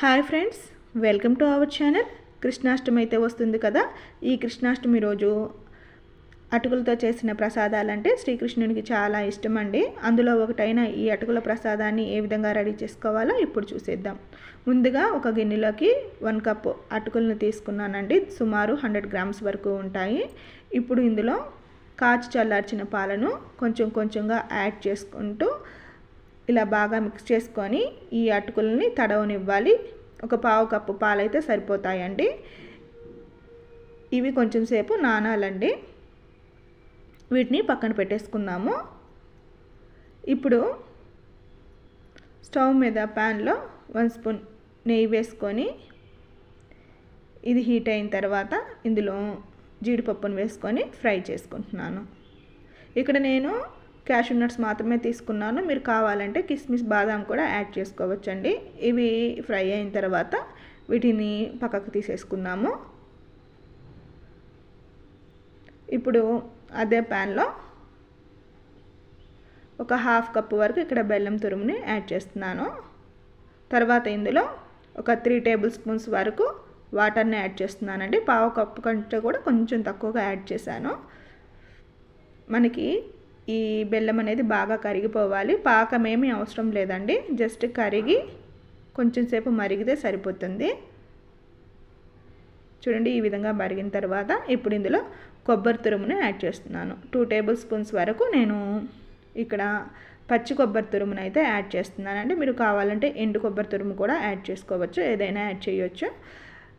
Hi friends welcome to our channel. Krishnashtami అయితే వస్తుంది కదా. ఈ కృష్ణాష్టమి రోజు అటుకులతో చేసిన ప్రసాదాలు అంటే శ్రీకృష్ణునికి చాలా ఇష్టం అండి అందులో ఒకటైన ఈ అటుకుల ప్రసాదాన్ని ఏ విధంగా రెడీ చేసుకోవాలో ఇప్పుడు చూసేద్దాం. ముందుగా ఒక గిన్నెలోకి వన్ కప్ అటుకులను తీసుకున్నానండి. సుమారు హండ్రెడ్ గ్రామ్స్ వరకు ఉంటాయి. ఇప్పుడు ఇందులో కాచి చల్లార్చిన పాలను కొంచెం కొంచెంగా యాడ్ చేసుకుంటూ ఇలా బాగా మిక్స్ చేసుకొని ఈ అటుకులని తడవనివ్వాలి. ఒక పావు కప్పు పాలైతే సరిపోతాయండి. ఇవి కొంచెం సేపు నానాలండి. వీటిని పక్కన పెట్టేసుకుందాము. ఇప్పుడు స్టవ్ మీద ప్యాన్లో వన్ స్పూన్ నెయ్యి వేసుకొని ఇది హీట్ అయిన తర్వాత ఇందులో జీడిపప్పును వేసుకొని ఫ్రై చేసుకుంటున్నాను. ఇక్కడ నేను క్యాషూ నట్స్ మాత్రమే తీసుకున్నాను. మీరు కావాలంటే కిస్మిస్ బాదాం కూడా యాడ్ చేసుకోవచ్చండి. ఇవి ఫ్రై అయిన తర్వాత వీటిని పక్కకు తీసేసుకున్నాము ఇప్పుడు అదే ప్యాన్లో ఒక హాఫ్ కప్ వరకు ఇక్కడ బెల్లం తురుముని యాడ్ చేస్తున్నాను. తర్వాత ఇందులో ఒక త్రీ టేబుల్ స్పూన్స్ వరకు వాటర్ని యాడ్ చేస్తున్నానండి. పావు కప్పు కంటే కూడా కొంచెం తక్కువగా యాడ్ చేశాను. మనకి ఈ బెల్లం అనేది బాగా కరిగిపోవాలి. పాకం ఏమీ అవసరం లేదండి. జస్ట్ కరిగి కొంచెం సేపు మరిగితే సరిపోతుంది. చూడండి ఈ విధంగా మరిగిన తర్వాత ఇప్పుడు ఇందులో కొబ్బరి తురుమును యాడ్ చేస్తున్నాను. టూ టేబుల్ స్పూన్స్ వరకు నేను ఇక్కడ పచ్చి కొబ్బరి తురుమును అయితే యాడ్ చేస్తున్నానండి. మీరు కావాలంటే ఎండు కొబ్బరి తురుము కూడా యాడ్ చేసుకోవచ్చు. ఏదైనా యాడ్ చేయొచ్చు.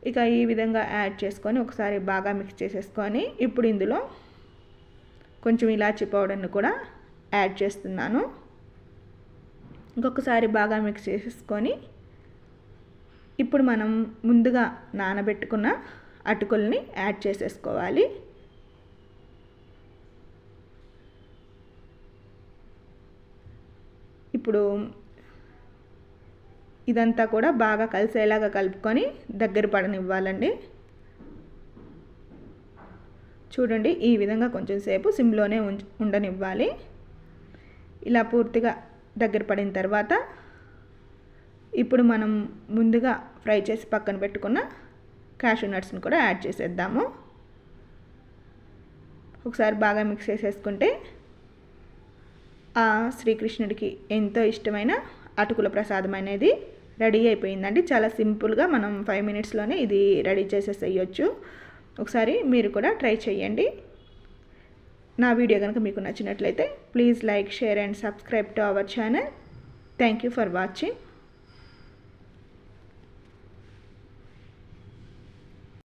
ఇక ఈ విధంగా యాడ్ చేసుకొని ఒకసారి బాగా మిక్స్ చేసేసుకొని ఇప్పుడు ఇందులో కొంచెం ఇలాచి పౌడర్ని కూడా యాడ్ చేస్తున్నాను. ఇంకొకసారి బాగా మిక్స్ చేసేసుకొని ఇప్పుడు మనం ముందుగా నానబెట్టుకున్న అటుకుల్ని యాడ్ చేసేసుకోవాలి. ఇప్పుడు ఇదంతా కూడా బాగా కలిసేలాగా కలుపుకొని దగ్గర పడనివ్వాలండి. చూడండి ఈ విధంగా కొంచెం సేపు సిమ్లోనే ఉండనివ్వాలి. ఇలా పూర్తిగా దగ్గర పడిన తర్వాత ఇప్పుడు మనం ముందుగా ఫ్రై చేసి పక్కన పెట్టుకున్న క్యాషూ నట్స్ని కూడా యాడ్ చేసేద్దాము. ఒకసారి బాగా మిక్స్ చేసేసుకుంటే ఆ శ్రీకృష్ణుడికి ఎంతో ఇష్టమైన అటుకుల ప్రసాదం అనేది రెడీ అయిపోయిందండి. చాలా సింపుల్గా మనం ఫైవ్ మినిట్స్లోనే ఇది రెడీ చేసేసేయచ్చు. ఒకసారి మీరు కూడా ట్రై చేయండి. నా వీడియో కనుక మీకు నచ్చినట్లయితే please like share and subscribe to our channel. Thank you for watching.